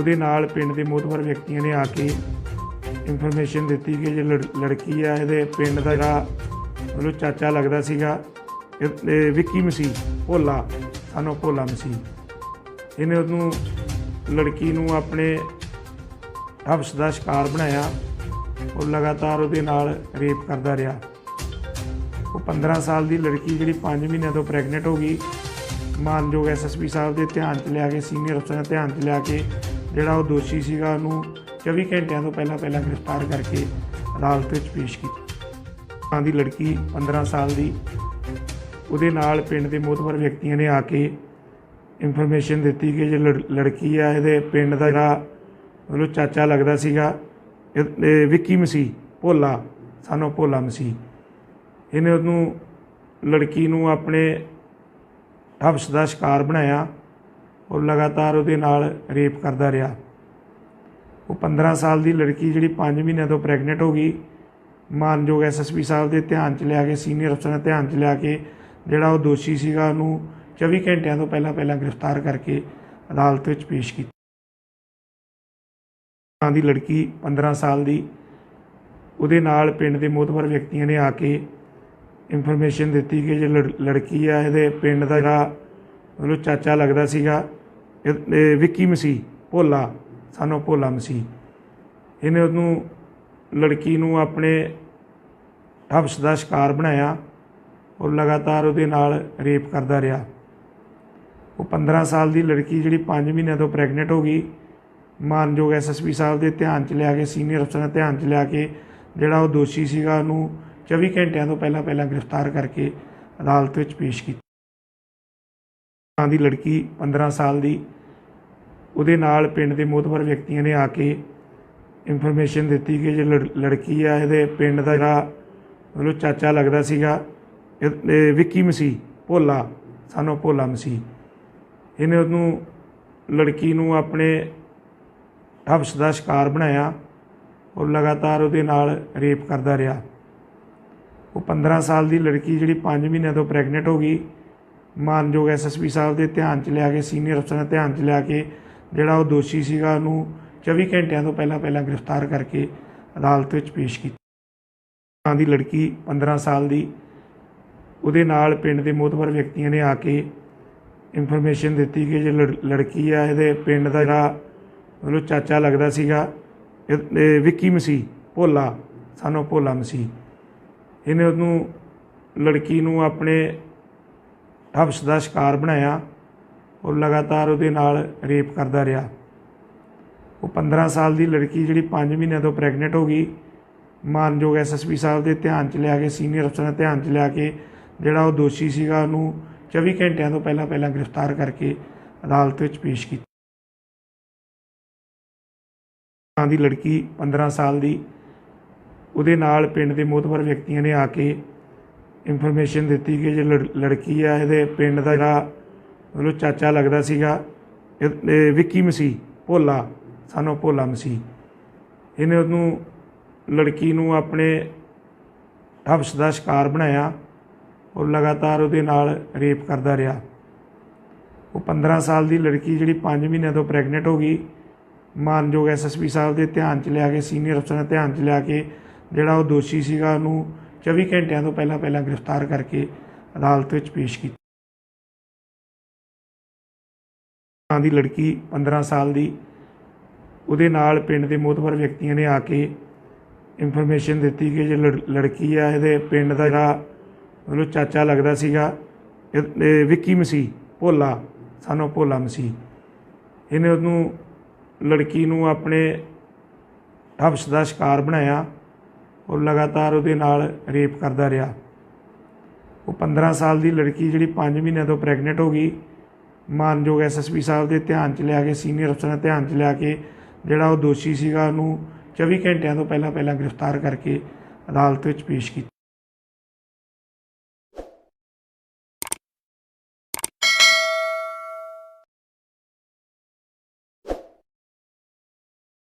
ਉਹਦੇ ਨਾਲ ਪਿੰਡ ਦੇ ਮੋਤਬਰ ਵਿਅਕਤੀਆਂ ਨੇ ਆ ਕੇ ਇਨਫੋਰਮੇਸ਼ਨ ਦਿੱਤੀ ਕਿ ਜੇ ਲੜ- ਲੜਕੀ ਆ, ਇਹਦੇ ਪਿੰਡ ਦਾ ਜਿਹੜਾ ਉਹਨੂੰ ਚਾਚਾ ਲੱਗਦਾ ਸੀਗਾ ਵਿੱਕੀ ਮਸੀਹ, ਭੋਲਾ, ਸਾਨੂੰ ਭੋਲਾ ਮਸੀਹ। ਇਹਨੇ ਉਹਨੂੰ ਲੜਕੀ ਨੂੰ ਆਪਣੇ ਹਬਸ ਦਾ ਸ਼ਿਕਾਰ ਬਣਾਇਆ ਉਹ ਲਗਾਤਾਰ ਉਹਦੇ ਨਾਲ ਰੇਪ ਕਰਦਾ ਰਿਹਾ। ਉਹ 15 ਸਾਲ ਦੀ ਲੜਕੀ ਜਿਹੜੀ 5 ਮਹੀਨਿਆਂ ਤੋਂ ਪ੍ਰੈਗਨੈਂਟ ਹੋ ਗਈ, ਮਾਨਯੋਗ ਐਸਐਸਪੀ ਸਾਹਿਬ ਦੇ ਧਿਆਨ 'ਚ ਲਿਆ ਕੇ ਸੀਨੀਅਰ ਅਫਸਰਾਂ ਦੇ ਧਿਆਨ 'ਚ ਲਿਆ ਕੇ ਜਿਹੜਾ ਉਹ ਦੋਸ਼ੀ ਸੀਗਾ ਉਹਨੂੰ 24 ਘੰਟਿਆਂ ਤੋਂ ਪਹਿਲਾਂ ਪਹਿਲਾਂ ਗ੍ਰਿਫਤਾਰ ਕਰਕੇ ਅਦਾਲਤ ਵਿੱਚ ਪੇਸ਼ ਕੀਤਾ। ਹਾਂ ਦੀ ਲੜਕੀ 15 ਸਾਲ ਦੀ, ਉਹਦੇ ਨਾਲ ਪਿੰਡ ਦੇ ਮੋਤਬਰ ਵਿਅਕਤੀਆਂ ਨੇ ਆ ਕੇ ਇਨਫੋਰਮੇਸ਼ਨ ਦਿੱਤੀ ਕਿ ਜੇ ਲੜ- ਲੜਕੀ ਆ, ਇਹਦੇ ਪਿੰਡ ਦਾ ਜਿਹੜਾ ਮਤਲਬ ਚਾਚਾ ਲੱਗਦਾ ਸੀਗਾ ਵਿੱਕੀ ਮਸੀਹ, ਭੋਲਾ, ਸਾਨੂੰ ਭੋਲਾ ਮਸੀਹ। ਇਹਨੇ ਉਹਨੂੰ ਲੜਕੀ ਨੂੰ ਆਪਣੇ ਹਬਸ਼ ਦਾ ਸ਼ਿਕਾਰ ਬਣਾਇਆ। ਔਰ ਲਗਾਤਾਰ ਉਹਦੇ ਨਾਲ ਰੇਪ ਕਰਦਾ ਰਿਹਾ। ਉਹ 15 ਸਾਲ ਦੀ ਲੜਕੀ ਜਿਹੜੀ 5 ਮਹੀਨਿਆਂ ਤੋਂ ਪ੍ਰੈਗਨੈਂਟ ਹੋ ਗਈ, ਮਾਨਯੋਗ ਐਸਐਸਪੀ ਸਾਹਿਬ ਦੇ ਧਿਆਨ 'ਚ ਲਿਆ ਕੇ, ਸੀਨੀਅਰ ਅਫਸਰ ਦੇ ਧਿਆਨ 'ਚ ਲਿਆ ਕੇ, ਜਿਹੜਾ ਉਹ ਦੋਸ਼ੀ ਸੀਗਾ ਉਹਨੂੰ 24 ਘੰਟਿਆਂ ਤੋਂ ਪਹਿਲਾਂ ਪਹਿਲਾਂ ਗ੍ਰਿਫਤਾਰ ਕਰਕੇ ਅਦਾਲਤ ਵਿੱਚ ਪੇਸ਼ ਕੀਤਾ। ਦੀ ਲੜਕੀ 15 ਸਾਲ ਦੀ, ਉਹਦੇ ਨਾਲ ਪਿੰਡ ਦੇ ਮੋਤਬਰ ਵਿਅਕਤੀਆਂ ਨੇ ਆ ਕੇ ਇਨਫੋਰਮੇਸ਼ਨ ਦਿੱਤੀ ਕਿ ਜੇ ਲੜ- ਲੜਕੀ ਆ, ਇਹਦੇ ਪਿੰਡ ਦਾ ਜਿਹੜਾ ਮਤਲਬ ਚਾਚਾ ਲੱਗਦਾ ਸੀਗਾ ਵਿੱਕੀ ਮਸੀਹ, ਭੋਲਾ, ਸਾਨੂੰ ਭੋਲਾ ਮਸੀਹ। ਇਹਨੇ ਉਹਨੂੰ ਲੜਕੀ ਨੂੰ ਆਪਣੇ ਹਵਸ ਦਾ ਸ਼ਿਕਾਰ ਬਣਾਇਆ ਔਰ ਲਗਾਤਾਰ ਉਹਦੇ ਨਾਲ ਰੇਪ ਕਰਦਾ ਰਿਹਾ। ਉਹ 15 ਸਾਲ ਦੀ ਲੜਕੀ ਜਿਹੜੀ 5 ਮਹੀਨਿਆਂ ਤੋਂ ਪ੍ਰੈਗਨੈਂਟ ਹੋ ਗਈ, ਮਾਨਯੋਗ ਐਸਐਸਪੀ ਸਾਹਿਬ ਦੇ ਧਿਆਨ 'ਚ ਲਿਆ ਕੇ, ਸੀਨੀਅਰ ਅਫਸਰਾਂ ਦੇ ਧਿਆਨ 'ਚ ਲਿਆ ਕੇ, ਜਿਹੜਾ ਉਹ ਦੋਸ਼ੀ ਸੀਗਾ ਉਹਨੂੰ 24 ਘੰਟਿਆਂ ਤੋਂ ਪਹਿਲਾਂ ਪਹਿਲਾਂ ਗ੍ਰਿਫਤਾਰ ਕਰਕੇ ਅਦਾਲਤ ਵਿੱਚ ਪੇਸ਼ ਕੀਤਾ। ਦੀ ਲੜਕੀ 15 ਸਾਲ ਦੀ, ਉਹਦੇ ਨਾਲ ਪਿੰਡ ਦੇ ਮੋਤਬਰ ਵਿਅਕਤੀਆਂ ਨੇ ਆ ਕੇ ਇਨਫੋਰਮੇਸ਼ਨ ਦਿੱਤੀ ਕਿ ਜੇ ਲੜ- ਲੜਕੀ ਆ, ਇਹਦੇ ਪਿੰਡ ਦਾ ਜਿਹੜਾ ਮਤਲਬ ਚਾਚਾ ਲੱਗਦਾ ਸੀਗਾ ਵਿੱਕੀ ਮਸੀਹ, ਭੋਲਾ, ਸਾਨੂੰ ਭੋਲਾ ਮਸੀਹ। ਇਹਨੇ ਉਹਨੂੰ ਲੜਕੀ ਨੂੰ ਆਪਣੇ ਹਵਸ ਦਾ ਸ਼ਿਕਾਰ ਬਣਾਇਆ ਔਰ ਲਗਾਤਾਰ ਉਹਦੇ ਨਾਲ ਰੇਪ ਕਰਦਾ ਰਿਹਾ। ਉਹ 15 ਸਾਲ ਦੀ ਲੜਕੀ ਜਿਹੜੀ 5 ਮਹੀਨਿਆਂ ਤੋਂ ਪ੍ਰੈਗਨੈਂਟ ਹੋ ਗਈ ਮਾਨਯੋਗ ਐਸਐਸਪੀ ਸਾਹਿਬ ਦੇ ਧਿਆਨ 'ਚ ਲਿਆ ਕੇ, ਸੀਨੀਅਰ ਅਫਸਰਾਂ ਦੇ ਧਿਆਨ 'ਚ ਲਿਆ ਕੇ, ਜਿਹੜਾ ਉਹ ਦੋਸ਼ੀ ਸੀਗਾ, ਉਹਨੂੰ 24 ਘੰਟਿਆਂ ਤੋਂ ਪਹਿਲਾਂ ਪਹਿਲਾਂ ਗ੍ਰਿਫਤਾਰ ਕਰਕੇ ਅਦਾਲਤ ਵਿੱਚ ਪੇਸ਼ ਕੀਤਾ। ਦੀ ਲੜਕੀ 15 ਸਾਲ ਦੀ, ਉਹਦੇ ਨਾਲ ਪਿੰਡ ਦੇ ਮੋਤਬਰ ਵਿਅਕਤੀਆਂ ਨੇ ਆ ਕੇ ਇਨਫੋਰਮੇਸ਼ਨ ਦਿੱਤੀ ਕਿ ਜੇ ਲੜ- ਲੜਕੀ ਆ, ਇਹਦੇ ਪਿੰਡ ਦਾ ਜਿਹੜਾ ਉਹਨੂੰ ਚਾਚਾ ਲੱਗਦਾ ਸੀਗਾ ਵਿੱਕੀ ਮਸੀਹ, ਭੋਲਾ, ਸਾਨੂੰ ਭੋਲਾ ਮਸੀਹ। ਇਹਨੇ ਉਹਨੂੰ, ਲੜਕੀ ਨੂੰ ਆਪਣੇ ਹਵਸ ਦਾ ਸ਼ਿਕਾਰ ਬਣਾਇਆ ਉਹ ਲਗਾਤਾਰ ਉਹਦੇ ਨਾਲ ਰੇਪ ਕਰਦਾ ਰਿਹਾ। ਉਹ 15 ਸਾਲ ਦੀ ਲੜਕੀ ਜਿਹੜੀ 5 ਮਹੀਨਿਆਂ ਤੋਂ ਪ੍ਰੈਗਨੈਂਟ ਹੋ ਗਈ, ਮਾਨਯੋਗ ਐਸਐਸਪੀ ਸਾਹਿਬ ਦੇ ਧਿਆਨ 'ਚ ਲਿਆ ਕੇ, ਸੀਨੀਅਰ ਅਫਸਰਾਂ ਦੇ ਧਿਆਨ 'ਚ ਲਿਆ ਕੇ, ਜਿਹੜਾ ਉਹ ਦੋਸ਼ੀ ਸੀਗਾ ਉਹਨੂੰ 24 ਘੰਟਿਆਂ ਤੋਂ ਪਹਿਲਾਂ ਪਹਿਲਾਂ ਗ੍ਰਿਫਤਾਰ ਕਰਕੇ ਅਦਾਲਤ ਵਿੱਚ ਪੇਸ਼ ਕੀਤਾ। ਦੀ ਲੜਕੀ 15 ਸਾਲ ਦੀ, ਉਹਦੇ ਨਾਲ ਪਿੰਡ ਦੇ ਮੋਤਬਰ ਵਿਅਕਤੀਆਂ ਨੇ ਆ ਕੇ ਇਨਫੋਰਮੇਸ਼ਨ ਦਿੱਤੀ ਕਿ ਜੇ ਲੜ- ਲੜਕੀ ਆ ਇਹਦੇ ਪਿੰਡ ਦਾ ਜਿਹੜਾ ਮਤਲਬ ਚਾਚਾ ਲੱਗਦਾ ਸੀਗਾ, ਇਹ- ਵਿੱਕੀ ਮਸੀਹ, ਭੋਲਾ, ਸਾਨੂੰ ਭੋਲਾ ਮਸੀਹ। ਇਹਨੇ ਉਹਨੂੰ ਲੜਕੀ ਨੂੰ ਆਪਣੇ ਹਵਸ ਦਾ ਸ਼ਿਕਾਰ ਬਣਾਇਆ ਔਰ ਲਗਾਤਾਰ ਉਹਦੇ ਨਾਲ ਰੇਪ ਕਰਦਾ ਰਿਹਾ। ਉਹ 15 ਸਾਲ ਦੀ ਲੜਕੀ ਜਿਹੜੀ 5 ਮਹੀਨਿਆਂ ਤੋਂ ਪ੍ਰੈਗਨੈਂਟ ਹੋ ਗਈ, ਮਾਨਯੋਗ ਐਸਐਸਪੀ ਸਾਹਿਬ ਦੇ ਧਿਆਨ 'ਚ ਲਿਆ ਕੇ, ਸੀਨੀਅਰ ਅਫਸਰਾਂ ਦੇ ਧਿਆਨ 'ਚ ਲਿਆ ਕੇ ਜਿਹੜਾ ਉਹ ਦੋਸ਼ੀ ਸੀਗਾ ਉਹਨੂੰ 24 ਘੰਟਿਆਂ ਤੋਂ ਪਹਿਲਾਂ ਪਹਿਲਾਂ ਗ੍ਰਿਫਤਾਰ ਕਰਕੇ ਅਦਾਲਤ ਵਿੱਚ ਪੇਸ਼ ਕੀਤਾ। ਹਾਂ ਦੀ ਲੜਕੀ 15 ਸਾਲ ਦੀ, ਉਹਦੇ ਨਾਲ ਪਿੰਡ ਦੇ ਮੋਤਬਰ ਵਿਅਕਤੀਆਂ ਨੇ ਆ ਕੇ ਇਨਫੋਰਮੇਸ਼ਨ ਦਿੱਤੀ ਕਿ ਜੇ ਲੜ- ਲੜਕੀ ਆ, ਇਹਦੇ ਪਿੰਡ ਦਾ ਜਿਹੜਾ ਮਤਲਬ ਚਾਚਾ ਲੱਗਦਾ ਸੀਗਾ ਵਿੱਕੀ ਮਸੀਹ, ਭੋਲਾ, ਸਾਨੂੰ ਭੋਲਾ ਮਸੀਹ। ਇਹਨੇ ਉਹਨੂੰ ਲੜਕੀ ਨੂੰ ਆਪਣੇ ਹਵਸ ਦਾ ਸ਼ਿਕਾਰ ਬਣਾਇਆ। ਉਹ ਲਗਾਤਾਰ ਉਹਦੇ ਨਾਲ ਰੇਪ ਕਰਦਾ ਰਿਹਾ। ਉਹ 15 ਸਾਲ ਦੀ ਲੜਕੀ ਜਿਹੜੀ 5 ਮਹੀਨਿਆਂ ਤੋਂ ਪ੍ਰੈਗਨੈਂਟ ਹੋ ਗਈ, ਮਾਨਯੋਗ ਐਸਐਸਪੀ ਸਾਹਿਬ ਦੇ ਧਿਆਨ 'ਚ ਲਿਆ ਕੇ, ਸੀਨੀਅਰ ਅਫਸਰਾਂ ਦੇ ਧਿਆਨ 'ਚ ਲਿਆ ਕੇ, ਜਿਹੜਾ ਉਹ ਦੋਸ਼ੀ ਸੀਗਾ ਉਹਨੂੰ 24 ਘੰਟਿਆਂ ਤੋਂ ਪਹਿਲਾਂ ਪਹਿਲਾਂ ਗ੍ਰਿਫਤਾਰ ਕਰਕੇ ਅਦਾਲਤ ਵਿੱਚ ਪੇਸ਼ ਕੀਤਾ।